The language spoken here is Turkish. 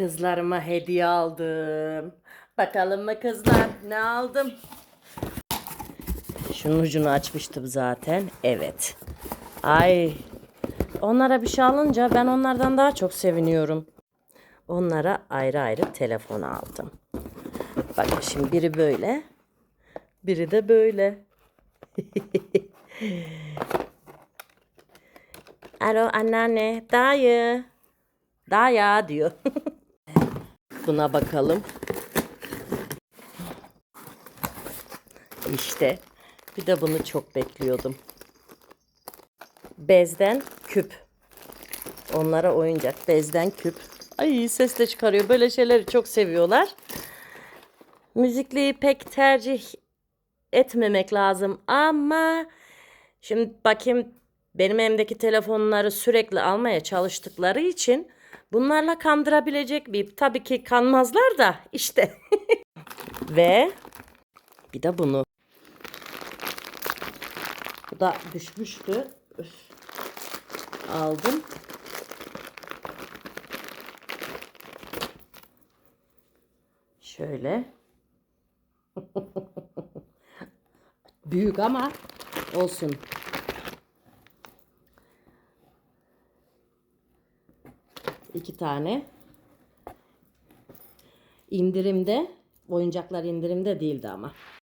Kızlarıma hediye aldım. Bakalım mı kızlar ne aldım? Şunun ucunu açmıştım zaten. Evet. Ay. Onlara bir şey alınca ben onlardan daha çok seviniyorum. Onlara ayrı ayrı telefon aldım. Bakın şimdi biri böyle. Biri de böyle. Alo anneanne, dayı. Daya diyor. Buna bakalım. İşte. Bir de bunu çok bekliyordum. Bezden küp. Onlara oyuncak. Bezden küp. Ay ses de çıkarıyor. Böyle şeyleri çok seviyorlar. Müzikliği pek tercih etmemek lazım ama şimdi bakayım benim elimdeki telefonları sürekli almaya çalıştıkları için bunlarla kandırabilecek bir tabii ki kanmazlar da işte. Ve bir de bunu. Bu da düşmüştü. Üf. aldım. Şöyle. Büyük ama olsun. İki tane. İndirimde. Oyuncaklar indirimde değildi ama.